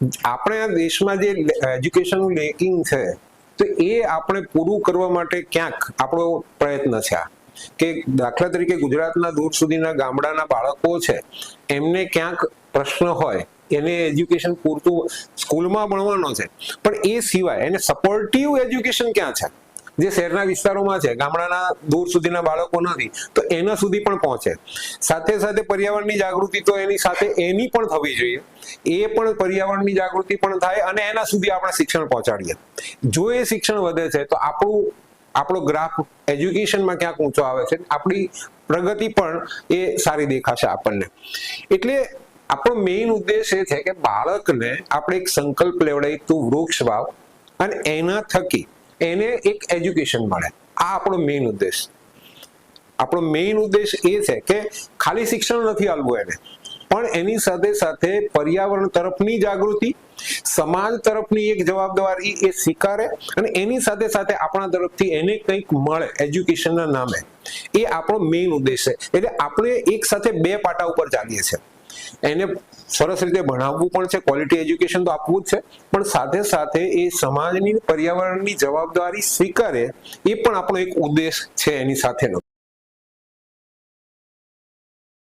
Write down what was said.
આપણે દેશમાં જે એજ્યુકેશનનું લેકિંગ છે, તો એ આપણે પૂરું કરવા માટે ક્યાંક આપણો પ્રયત્ન છે કે દાખલા તરીકે ગુજરાતના દૂર સુધીના ગામડાના બાળકો છે, એમને ક્યાંક પ્રશ્ન હોય, એને એજ્યુકેશન પૂરતું સ્કૂલમાં ભણવાનો છે. પણ એ સિવાય એને સપોર્ટિવ એજ્યુકેશન ક્યાં છે? જે શહેરના વિસ્તારોમાં છે, ગામડાના દૂર સુધીના બાળકો નથી, તો એના સુધી પણ પહોંચે. સાથે સાથે પર્યાવરણની જાગૃતિ તો એની સાથે એની પણ થવી જોઈએ. એ પણ પર્યાવરણની જાગૃતિ પણ થાય અને એના સુધી આપણે શિક્ષણ પહોંચાડીએ. જો એ શિક્ષણ વધે છે, તો આપણું, આપણો ગ્રાફ એજ્યુકેશનમાં ક્યાંક ઊંચો આવે છે. આપણી પ્રગતિ પણ એ સારી દેખાશે આપણને. એટલે આપણો મેઇન ઉદ્દેશ એ છે કે બાળકને આપણે એક સંકલ્પ લેવડાય, તું વૃક્ષ વાવ અને એના થકી એને એક એજ્યુકેશન મળે. આ આપણો મેઇન ઉદ્દેશ. આપણો મેઇન ઉદ્દેશ એ છે કે ખાલી શિક્ષણ નથી આલવું એને. પણ એની સાથે સાથે પર્યાવરણ તરફની જાગૃતિ, સમાજ તરફની એક જવાબદારી એ સ્વીકારે અને એની સાથે સાથે આપણા તરફથી એને કંઈક મળે એજ્યુકેશનના નામે. એ આપણો મેઇન ઉદ્દેશ છે. એટલે આપણે એક સાથે બે પાટા ઉપર ચાલીએ છીએ. એને સરસ રીતે ભણાવવું પણ છે ક્વોલિટી એજ્યુકેશન તો આપવું જ છે, પણ સાથે સાથે એ સમાજની પર્યાવરણની જવાબદારી સ્વીકારે એ પણ આપણો એક ઉદ્દેશ છે એની સાથેનો.